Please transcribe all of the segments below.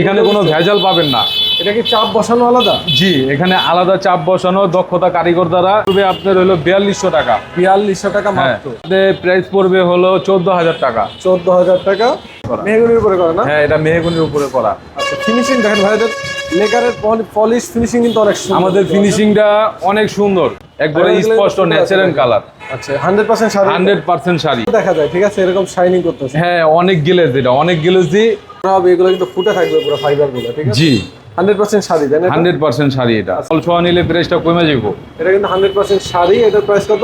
এখানে কোনো ভেজাল পাবেন না। এটা কি চাপ বসানো আলাদা? জি এখানে আলাদা চাপ বসানো দক্ষতা কারিগর দ্বারা। পড়বে আপনার হলো বিয়াল্লিশশো টাকা। বিয়াল্লিশশো টাকা হ্যাঁ। মাত্র? প্রাইস পড়বে হলো চোদ্দ হাজার টাকা। চোদ্দ হাজার টাকা মেহগুনির উপরে করা না? হ্যাঁ এটা মেহগুনির উপরে করা। আচ্ছা ফিনিশিং দেখেন ভাইদের। লেকারের পলিশ ফিনিশিং কিন্তু অনেক সুন্দর। আমাদের ফিনিশিংটা অনেক সুন্দর। একবারে স্পষ্ট ন্যাচারাল কালার আচ্ছা hundred percent sari. Hundred percent sari. দেখা যায় ঠিক আছে? এরকম শাইনিং করতেছে। হ্যাঁ অনেক গিলেজ এটা অনেক গিলেজ দি হবে এগুলো কিন্তু ফুটে থাকবে পুরো ফাইবারগুলো ঠিক আছে? জি। হান্ড্রেড পার্সেন্ট শাড়ি তাই না এটা? হান্ড্রেড পার্সেন্ট শাড়ি এটা। অল্প নিলে প্রাইসটা কমে যাব এটা কিন্তু হান্ড্রেড পার্সেন্ট শাড়ি এটার প্রাইস কত?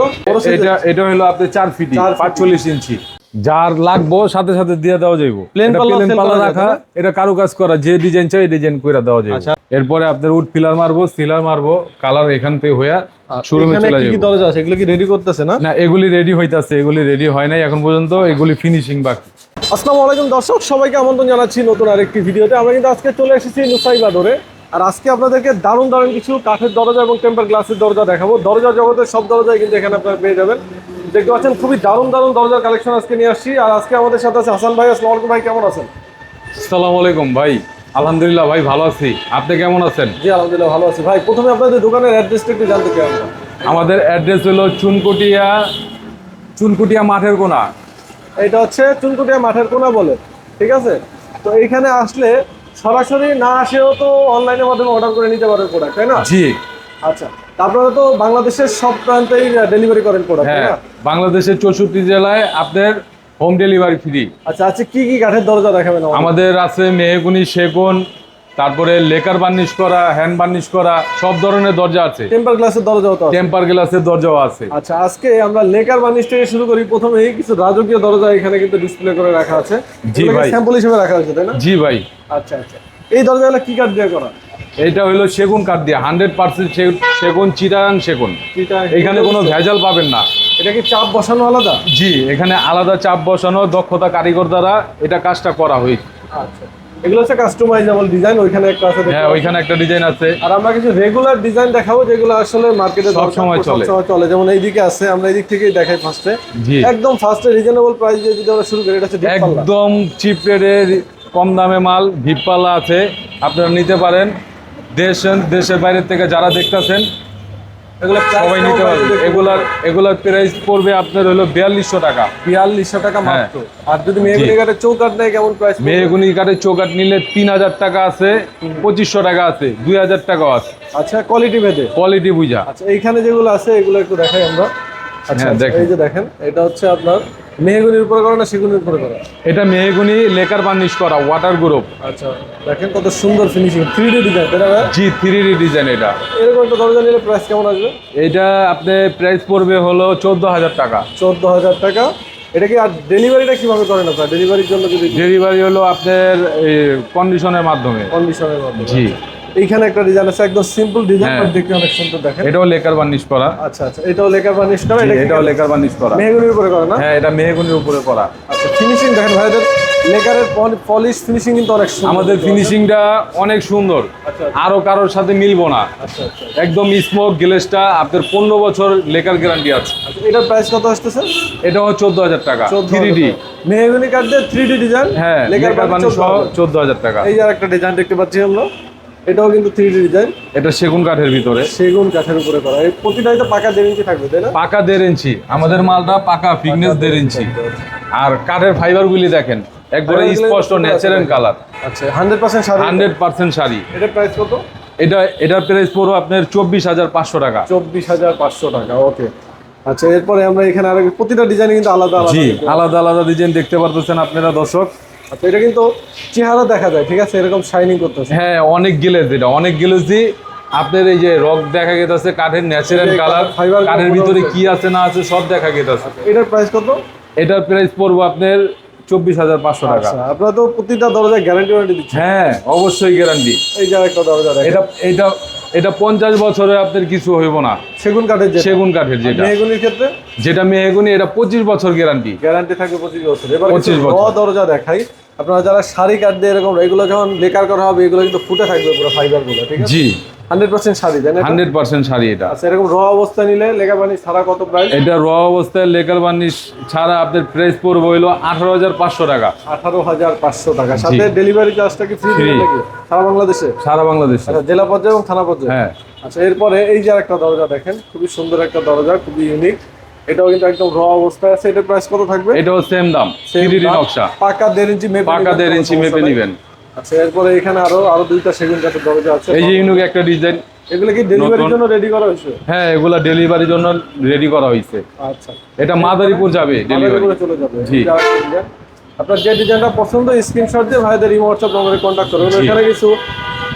এটা এটা হলো আপনার চার ফিটি চার feet। পাঁচচল্লিশ ইঞ্চি যার লাগবো সাথে সাথে দিয়ে দেওয়া যাইব। এটা পাল্লা রাখা এটা কারু কাজ করা যে ডিজাইন চাই ডিজাইন করে দেওয়া যাবে আচ্ছা। এরপরে আপনার উড পিলার মারবো সিলার মারবো কালার এখান থেকে হইয়া শোরুমে চলে কি কি দরজা আছে? এগুলো কি রেডি করতেছে না? না এগুলি রেডি হইতাছে এগুলি রেডি হয় নাই এখন পর্যন্ত এগুলি ফিনিশিং বাকি। আসসালামু আলাইকুম দর্শক সবাইকে আমন্ত্রণ জানাচ্ছি নতুন আরেকটি ভিডিওতে। আমরা কিন্তু আজকে চলে এসেছি নুসাইবাদরে আর আজকে আপনাদেরকে দারুণ দারুণ কিছু কাঠের দরজা এবং টেম্পার গ্লাসের দরজা দেখাবো। দরজা জগতের সব দরজাই কিন্তু এখানে আপনারা পেয়ে যাবেন। দেখতে পাচ্ছেন খুবই দারুণ দারুণ দরজার কালেকশন আজকে নিয়ে আসছি। আর আজকে আমাদের সাথে আছে হাসান ভাই। আসসালামু আলাইকুম ভাই কেমন আছেন? আসসালামু আলাইকুম ভাই। আলহামদুলিল্লাহ ভাই ভালো আছি। আপনি কেমন আছেন? জি আলহামদুলিল্লাহ ভালো আছি। ভাই প্রথমে আপনাদের দোকানের অ্যাড্রেসটা একটু জানতে চাই আমাদের অ্যাড্রেস হলো চুনকুটিয়া চুনকুটিয়া মাঠের কোনা। এটা হচ্ছে চুনকুটিয়া মাঠের কোনা বলে ঠিক আছে? তো এইখানে আসলে সরাসরি না আসেও তো অনলাইনের মাধ্যমে অর্ডার করে নিতে পারবেন প্রোডাক্ট তাই না? জি। আচ্ছা তারপরে তো বাংলাদেশের সব প্রান্তেই ডেলিভারি করেন প্রোডাক্ট হ্যাঁ বাংলাদেশের চৌষট্টি জেলায় আপনার হোম ডেলিভারি ফ্রি আচ্ছা আচ্ছা কি কি কাঠের দরজা দেখাবেন আমাদের? আছে মেহগুনি সেগুন তারপরে লেকার বার্নিশ করা হ্যান্ড বার্নিশ করা সব ধরনের দরজা আছে। টেম্পার গ্লাসের দরজাও তো টেম্পার গ্লাসের দরজাও আছে। আচ্ছা আজকে আমরা লেকার বার্নিশ থেকে শুরু করি। প্রথমেই কিছু রাজকীয় দরজা এখানে কিন্তু ডিসপ্লে করে রাখা আছে। জি ভাই। স্যাম্পল হিসেবে রাখা হয়েছে তাই না? জি ভাই। আচ্ছা আচ্ছা। এই দরজাগুলো কি কাঠ দিয়ে করা? এটা হলো সেগুন কাঠ দিয়ে হান্ড্রেড পার্সেন্ট সেগুন চিটাং সেগুন। এখানে কোনো ভেজাল পাবেন না। এটা কি চাপ বসানো আলাদা? জি এখানে আলাদা চাপ বসানো দক্ষতা কারিগর দ্বারা এটা কাজটা করা হয়েছে। আচ্ছা। এগুলো হচ্ছে কাস্টমাইজেবল ডিজাইন ওইখানে একটা আছে হ্যাঁ ওইখানে একটা ডিজাইন আছে। আর আমরা কিছু রেগুলার ডিজাইন দেখাবো যেগুলো আসলে মার্কেটে সব সময় চলে। চলে। যেমন এইদিকে আছে আমরা এই দিক থেকেই দেখাই ফার্স্টে একদম ফার্স্টে রিজনেবল প্রাইস দিয়ে যদি আমরা শুরু করি এটা হচ্ছে একদম চিপ রেটের কম দামে মাল ভিপপাল্লা আছে আপনারা নিতে পারেন। দেশ দেশের বাইরের থেকে যারা দেখতেছেন এগুলো সবাই নিতে পারবেন এগুলার এগুলার প্রাইস পড়বে আপনার হলো বিয়াল্লিশশো টাকা। বিয়াল্লিশশো টাকা হ্যাঁ। মাত্র। আর যদি মেহগুনি কাঠের চৌকাঠ নেয় কেমন প্রাইস মেহগুনি কাঠের চৌকাট নিলে তিন হাজার টাকা আছে পঁচিশশো টাকা আছে দুই হাজার টাকাও আছে। আচ্ছা কোয়ালিটি ভেদে? কোয়ালিটি বুঝা। আচ্ছা এইখানে যেগুলো আছে এগুলো একটু দেখাই আমরা। আচ্ছা হ্যাঁ, আচ্ছা, এই যে দেখেন এটা হচ্ছে আপনার মেহগুনির উপরে করা না সেগুনির উপরে করা? এটা মেহগুনি লেকার বার্নিশ করা ওয়াটার গ্রুপ আচ্ছা দেখেন কত সুন্দর ফিনিশিং থ্রি ডি ডিজাইন ভাই? জি থ্রি ডি ডিজাইন এটা। এরকম একটা দরজা নিলে প্রাইস কেমন আসবে? এটা আপনার প্রাইস পড়বে হলো চোদ্দ হাজার টাকা। চোদ্দ হাজার টাকা। এটা কি আর ডেলিভারিটা কীভাবে করেন আপনার? ডেলিভারির জন্য যদি ডেলিভারি হলো আপনার কন্ডিশনের মাধ্যমে। কন্ডিশনের মাধ্যমে। জি। এইখানে একটা ডিজাইন আছে একদম সিম্পল ডিজাইন হ্যাঁ। দেখতে অনেক সুন্দর দেখেন। এটাও লেকার বার্নিশ করা। আচ্ছা আচ্ছা এটাও লেকার বার্নিশ করা এটা এটাও লেকার বার্নিশ করা। মেহগুনির উপরে করে না? হ্যাঁ এটা মেহগুনির উপরে করা। আচ্ছা ফিনিশিং দেখেন ভাইদের লেকারের পলিশ ফিনিশিং কিন্তু অনেক সুন্দর। আমাদের ফিনিশিংটা অনেক সুন্দর। আচ্ছা আরও কারোর সাথে মিলবো না। আচ্ছা আচ্ছা। একদম স্মোক গ্লেসটা আপনার পনেরো বছর লেকার গ্যারান্টি আছে। আচ্ছা, এটার প্রাইস কত আসতেছে? এটা হচ্ছে চোদ্দ হাজার টাকা থ্রি ডি মেহগুনি কাঠ দিয়ে থ্রি ডি ডিজাইন হ্যাঁ লেকার বার্নিশ সহ চোদ্দ হাজার টাকা। এই যে একটা ডিজাইন দেখতে পাচ্ছি আমরা এটাও কিন্তু থ্রি ডি ডিজাইন এটা সেগুন কাঠের ভিতরে। সেগুন কাঠের উপরে করা। এই প্রতিটাই তো পাকা দেড় ইঞ্চি থাকবে তাই না? পাকা দেড় ইঞ্চি। আমাদের মালটা পাকা ফিটনেস দেড় ইঞ্চি। আর কাঠের ফাইবার গুলি দেখেন একবারে স্পষ্ট ন্যাচারাল কালার আচ্ছা hundred percent sari. Hundred percent sari. এটার প্রাইস কত? এটা এটার প্রাইস পড়ো আপনার চব্বিশ হাজার পাঁচশো টাকা। চব্বিশ হাজার পাঁচশো টাকা ওকে আচ্ছা এরপরে আমরা এখানে আরও প্রতিটা ডিজাইন কিন্তু আলাদা আলাদা আলাদা আলাদা ডিজাইন দেখতে পারতেছেন আপনারা দর্শক। আচ্ছা এটা কিন্তু চেহারা দেখা যায় ঠিক আছে? এরকম শাইনিং করতেছে। হ্যাঁ অনেক গিলেজ এটা অনেক গিলেজ দিয়ে আপনার এই যে রক দেখা গেছে কাঠের ন্যাচারাল কালারগুলো কাঠের ভিতরে। কি আছে না আছে সব দেখা গেছে এটার প্রাইস কত? এটার প্রাইস পড়ব আপনার চব্বিশ হাজার পাঁচশো টাকা। আচ্ছা আপনারা তো প্রতিটা দরজায় গ্যারান্টি ওয়ারেন্টি দিচ্ছেন। হ্যাঁ অবশ্যই গ্যারান্টি এই যে একটা দরজা এটা এটা এটা পঞ্চাশ বছরে আপনার কিছু হইব না। সেগুন কাঠের সেগুন কাঠের যেটা। মেহগুনির ক্ষেত্রে? যেটা মেহগুনি এটা পঁচিশ বছর গ্যারান্টি গ্যারান্টি থাকবে পঁচিশ বছর। এবার 25 কিছু বছর। দরজা দেখাই। আপনারা যারা শাড়ি কাঠ দিয়ে এরকম এগুলো যখন লেকার করা হবে এগুলো কিন্তু ফুটে থাকবে পুরো ফাইবারগুলো ঠিক আছে? জি। হান্ড্রেড পার্সেন্ট শাড়ি তাই না এটা? হান্ড্রেড পার্সেন্ট শাড়ি এটা। আচ্ছা এরকম র অবস্থা নিলে ছাড়া কত প্রাইস এটা র অবস্থায় লেকার বার্নিশ ছাড়া আপনার প্রাইস পড়বে হইল আঠারো হাজার পাঁচশো টাকা। আঠারো হাজার পাঁচশো টাকা। সাথে ডেলিভারি চার্জটা কি ফ্রি Free। নাকি? সারা বাংলাদেশে? সারা বাংলাদেশে। আচ্ছা জেলা পর্যায়ে এবং থানা পর্যায়ে? হ্যাঁ। আচ্ছা এরপরে এই যে একটা দরজা দেখেন খুবই সুন্দর একটা দরজা খুবই ইউনিক এটাও কিন্তু একদম র অবস্থায় আছে। এটার প্রাইস কত থাকবে? এটাও সেম দাম নকশা। পাকা দেড় ইঞ্চি মেপে পাকা দেড় ইঞ্চি মেপে নেবেন। আচ্ছা এরপরে এখানে আরও আরও দুইটা সেগুন কাঠের দরজা আছে। এই যে ইউনিক একটা ডিজাইন এগুলো কি ডেলিভারির জন্য রেডি করা হয়েছে? হ্যাঁ এগুলা ডেলিভারির জন্য রেডি করা হয়েছে। আচ্ছা। এটা মাদারীপুর যাবে ডেলিভারি চলে যাবে। জি। আপনার যে ডিজাইনটা পছন্দ স্ক্রিনশট দিয়ে ভাইদের ইমো হোয়াটসঅ্যাপ নম্বরে কন্ট্যাক্ট করুন। এখানে কিছু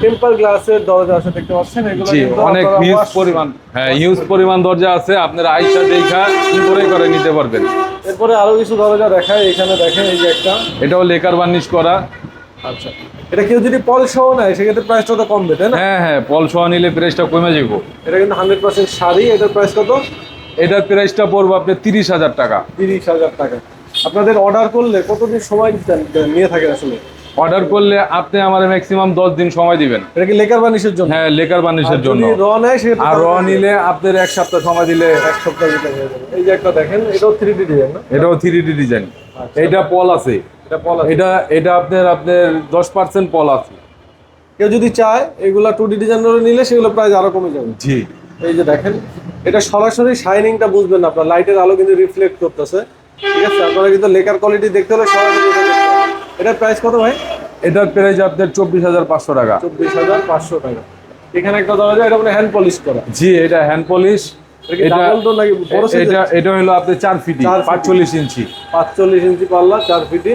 টেম্পার গ্লাসের দরজা আছে দেখতে পাচ্ছেন? এগুলো জি অনেক হিউজ পরিমাণ। হ্যাঁ হিউজ পরিমাণ দরজা আছে। আপনারা আইসা দেখা করে করে নিতে পারবেন। এরপরে আরও কিছু দরজা দেখায় এখানে দেখেন এই যে একটা। এটাও লেকার বার্নিশ করা। আচ্ছা। এটা কেউ যদি পল সহ নেয় সেক্ষেত্রে প্রাইসটা তো কমবে তাই না? হ্যাঁ হ্যাঁ পল সহ নিলে প্রাইসটা কমে যাব এটা কিন্তু হান্ড্রেড পার্সেন্ট শাড়ি। এটার প্রাইস কত? এটার প্রাইসটা পড়বে আপনার তিরিশ হাজার টাকা। তিরিশ হাজার টাকা। আপনাদের অর্ডার করলে কতদিন সময় নিয়ে থাকেন আসলে? অর্ডার করলে আপনি আমার ম্যাক্সিমাম দশ দিন সময় দিবেন। এটা কি লেকার বানিশের জন্য? হ্যাঁ লেকার বার্নিশের জন্য। র নেয় সেক্ষেত্রে আর র নিলে আপনার এক সপ্তাহ সময় দিলে এক সপ্তাহ এই যে একটা দেখেন এটাও থ্রি ডি ডিজাইন না? এটাও থ্রি ডি ডিজাইন। এটা পল আছে। এটা পল আছে। এটা এটা আপনার আপনার দশ পার্সেন্ট পল আছে। কেউ যদি চায় এগুলা টু ডি ডিজাইন নিলে সেগুলো প্রাইস আরও কমে যাবে। জি। এই যে দেখেন এটা সরাসরি শাইনিংটা বুঝবেন আপনার। লাইটের আলো কিন্তু রিফ্লেক্ট করতেছে। ঠিক আছে আপনারা কিন্তু লেকার কোয়ালিটি দেখতে হলে সরাসরি এটা দেখতে হবে। এটার প্রাইস কত ভাই? এটার প্রাইস আপনার চব্বিশ হাজার পাঁচশো টাকা। চব্বিশ হাজার পাঁচশো টাকা। এখানে একটা দরজা এটা মানে হ্যান্ড পলিশ করা। জি এটা হ্যান্ড পলিশ এটা হলো চার ফিটি পাঁচচল্লিশ ইঞ্চি। পাঁচচল্লিশ ইঞ্চি পাল্লা চার ফিটি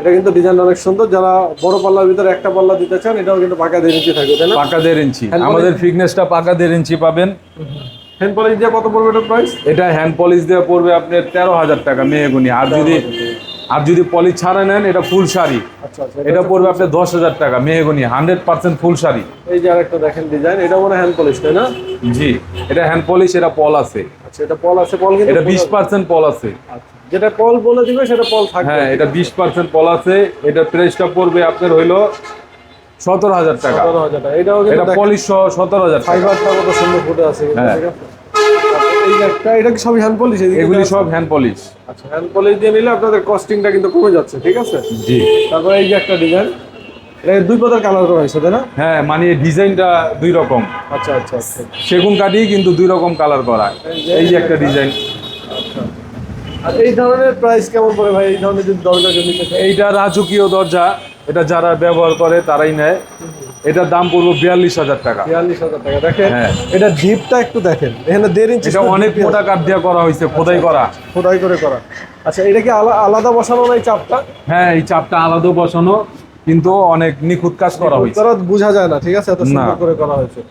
এটা কিন্তু ডিজাইন অনেক সুন্দর। যারা বড় পাল্লার ভিতরে একটা পাল্লা দিতে চান এটাও কিন্তু পাকা দেড় ইঞ্চি থাকবে পাকা দেড় ইঞ্চি? আমাদের ফিটনেসটা পাকা দেড় ইঞ্চি পাবেন। হ্যান্ড পলিশ দিয়ে কত পড়বে এটার প্রাইস এটা হ্যান্ড পলিশ দিয়ে পড়বে আপনার তেরো হাজার টাকা মেয়েগুনি আর যদি আর যদি পলিশ ছাড়া নেন এটা ফুল শাড়ি। আচ্ছা আচ্ছা এটা পড়বে আপনার দশ হাজার টাকা হান্ড্রেড পার্সেন্ট ফুল শাড়ি। এই যে আরেকটা দেখেন ডিজাইন এটা মনে হ্যান্ড পলিশ তাই না? জি এটা হ্যান্ড পলিশ এটা পল আছে। আচ্ছা এটা পল আছে পল কিন্তু এটা বিশ পার্সেন্ট পল আছে। আচ্ছা, যেটা পল বলে দিবে সেটা পল থাকবে। হ্যাঁ এটা বিশ পার্সেন্ট পল আছে। এটা প্রাইসটা পড়বে আপনার হইল সতেরো হাজার টাকা। সতেরো হাজার টাকা। এটাও এটা পলিশ সহ সতেরো হাজার ফাইবারটা কত সুন্দর ফুটে আছে হ্যাঁ। আচ্ছা, এটা কি সবই হ্যান্ড পলিশ এগুলি সব হ্যান্ড পলিশ আচ্ছা হ্যান্ড পলিশ দিয়ে নিলে আপনাদের কস্টিংটা কিন্তু কমে যাচ্ছে ঠিক আছে? জি। তারপরে এই যে একটা ডিজাইন এটা দুই পাতার কালার করা হয়েছে তাই না? হ্যাঁ মানে ডিজাইনটা দুই রকম। আচ্ছা আচ্ছা আচ্ছা। সেগুন কাঠি কিন্তু দুই রকম কালার করা। এই যে একটা ডিজাইন আর এই ধরনের প্রাইস কেমন পড়ে ভাই? এই ধরনের যদি দরজা নিতে এইটা রাজকীয় দরজা। এটা যারা ব্যবহার করে তারাই নেয়। এটার দাম পড়ব বিয়াল্লিশ হাজার টাকা। বিয়াল্লিশ হাজার টাকা। দেখেন হ্যাঁ। এটা ডিপটা একটু দেখেন। এখানে দেড় ইঞ্চি এটা অনেক মোটা কাঠ দিয়ে করা হয়েছে খোদাই করা। খোদাই করে করা। আচ্ছা এটা কি আলা- আলাদা বসানো না এই চাপটা? হ্যাঁ এই চাপটা আলাদা বসানো কিন্তু অনেক নিখুঁত কাজ করা হয়েছে। বোঝা যায় না ঠিক আছে? এত সুন্দর। করে করা হয়েছে।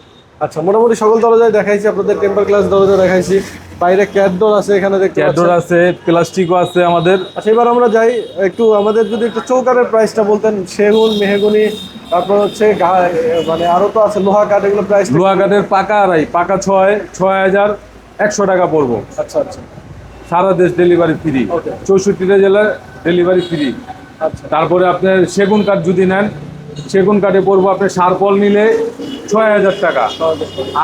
আচ্ছা মোটামুটি সকল দরজায় দেখাইছি আপনাদের টেম্পার ক্লাস দরজা দেখাইছি। বাইরে ক্যাট ডোর আছে এখানে দেখতে পাচ্ছেন। আছে প্লাস্টিকও আছে আমাদের। আচ্ছা এবার আমরা যাই একটু আমাদের যদি একটু চৌকারের প্রাইসটা বলতেন সেগুন মেহগুনি তারপর হচ্ছে মানে আরও তো আছে লোহা কাঠ এগুলো প্রাইস লোহা কাঠের পাকা আড়াই পাকা ছয় ছয় হাজার একশো টাকা পড়ব। আচ্ছা আচ্ছা। সারা দেশ ডেলিভারি ফ্রি. চৌষট্টিটা জেলার ডেলিভারি ফ্রি আচ্ছা। তারপরে আপনার সেগুন কাঠ যদি নেন সেগুন কাঠে পড়ব আপনার সারপল নিলে ছয় হাজার টাকা।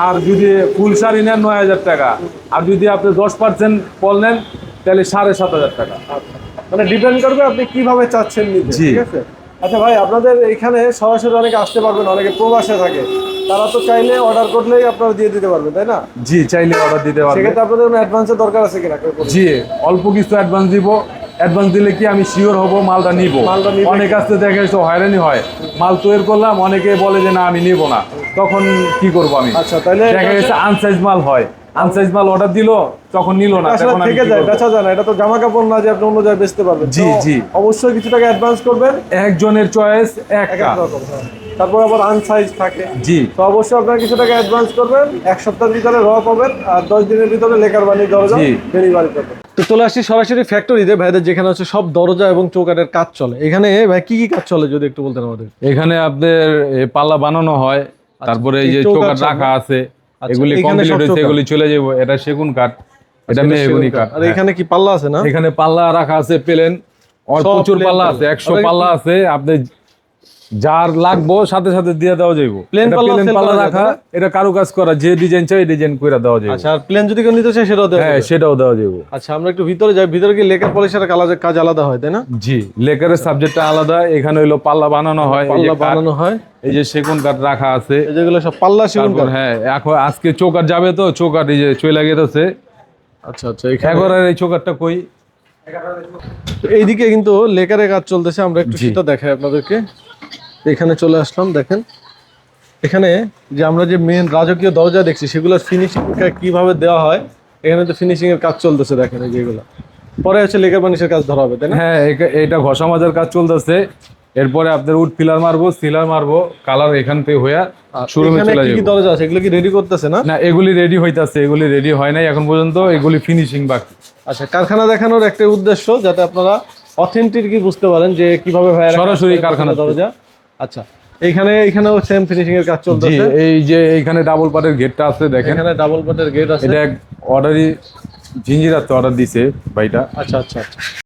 আর যদি ফুল শাড়ি নেন নয় হাজার টাকা। আর যদি আপনি দশ পার্সেন্ট পল নেন তাহলে সাড়ে সাত হাজার টাকা। মানে ডিপেন্ড করবে আপনি কীভাবে চাচ্ছেন নিতে জি। ঠিক আছে? আচ্ছা ভাই আপনাদের এখানে সরাসরি অনেকে আসতে পারবেন অনেকে প্রবাসে থাকে। তারা তো চাইলে অর্ডার করলেই আপনারা দিয়ে দিতে পারবেন তাই না? জি চাইলে অর্ডার দিতে পারবে। সেক্ষেত্রে আপনাদের অ্যাডভান্সের দরকার আছে কিনা। জি অল্প কিছু অ্যাডভান্স দিব। অ্যাডভান্স দিলে কি আমি শিওর হব মালটা নিব? অনেক আসতে দেখা যাচ্ছে হয়রানি হয়। মাল তৈরি করলাম অনেকে বলে যে না আমি নিব না। তখন কি করব আমি? আচ্ছা তাহলে দেখা গেছে আনসাইজ মাল হয়। আনসাইজ মাল অর্ডার দিল তখন নিল না তখন আমি থেকে যায়? বেচা যায় না। এটা তো জামা কাপড় না যে আপনি অন্য জায়গায় বেচতে পারবেন। জি, জি। অবশ্যই কিছু টাকা অ্যাডভান্স করবেন। একজনের চয়েস এক রকম হ্যাঁ। তারপর আবার আনসাইজ থাকে। জি। তো অবশ্যই আপনারা কিছু টাকা অ্যাডভান্স করবেন এক সপ্তাহের ভিতরে র পাবেন আর দশ দিনের ভিতরে লেকার বানিয়ে দরজা ডেলিভারি করবেন তো চলে আসছি সরাসরি ফ্যাক্টরিতে ভাইদের যেখানে হচ্ছে সব দরজা এবং চৌকাটের কাজ চলে। এখানে ভাই কি কি কাজ চলে যদি একটু বলতেন আমাদের? এখানে আপনার পাল্লা বানানো হয় তারপরে এই যে চৌকাঠ রাখা আছে আচ্ছা, এগুলি কমপ্লিট হয়েছে এগুলি চলে যাব এটা সেগুন কাঠ এটা মেহগুনি কাঠ। আর এখানে কি পাল্লা আছে না? এখানে পাল্লা রাখা আছে প্লেন। প্রচুর পাল্লা। আছে একশো পাল্লা আছে আপনি যার লাগবো সাথে সাথে দিয়ে দেওয়া যাইব। প্লেন করা রাখা এটা কারু কাজ করা যে ডিজাইন চাই ডিজাইন করে দেওয়া যাবে আচ্ছা আর প্লেন যদি কেউ নিতে চায় সেটাও দেওয়া হ্যাঁ সেটাও দেওয়া যাবে আচ্ছা আমরা একটু ভিতরে যাই ভিতরে কি লেকার পলিশের কাজ কাজ আলাদা হয় তাই না? জি লেকারের সাবজেক্টটা আলাদা এখানে হইল পাল্লা বানানো হয় পাল্লা বানানো হয়। এই যে সেগুন কাঠ রাখা আছে। এই যেগুলো সব পাল্লা সেগুন কাঠ। হ্যাঁ এখন আজকে চৌকাট যাবে তো চৌকাট এই যে চলে গেছে আচ্ছা আচ্ছা এখানে এগারের এই চৌকাটটা কই? এইদিকে কিন্তু লেকারের কাজ চলতেছে আমরা একটু সেটা দেখাই আপনাদেরকে। এখানে চলে আসলাম দেখেন। এখানে যে আমরা যে মেন রাজকীয় দরজা দেখছি সেগুলোর ফিনিশিং কীভাবে দেওয়া হয় এখানে তো ফিনিশিং এর কাজ চলতেছে দেখেন যেগুলো পরে হচ্ছে লেকার বানিশের কাজ ধরা হবে তাই না? হ্যাঁ এটা ঘষা মাজার কাজ চলতেছে। এরপরে আপনার উড পিলার মারবো সিলার মারবো কালার এখান থেকে হইয়া শোরুমে এখানে চলে কি কি দরজা আছে? এগুলো কি রেডি করতেছে না? না এগুলি রেডি হইতাছে এগুলি রেডি হয় নাই এখন পর্যন্ত এগুলি ফিনিশিং বাকি। আচ্ছা কারখানা দেখানোর একটা উদ্দেশ্য যাতে আপনারা অথেন্টিক কি বুঝতে পারেন যে কীভাবে সরাসরি কারখানা দরজা। আচ্ছা এখানে এখানেও সেম ফিনিশিং এর কাজ জি চলতেছে এই যে এখানে ডাবল পাটের গেটটা আছে দেখেন। এখানে ডাবল পাটের গেট আছে। এটা এক অর্ডারই জিঞ্জিরাতে অর্ডার দিছে ভাইটা। আচ্ছা আচ্ছা আচ্ছা।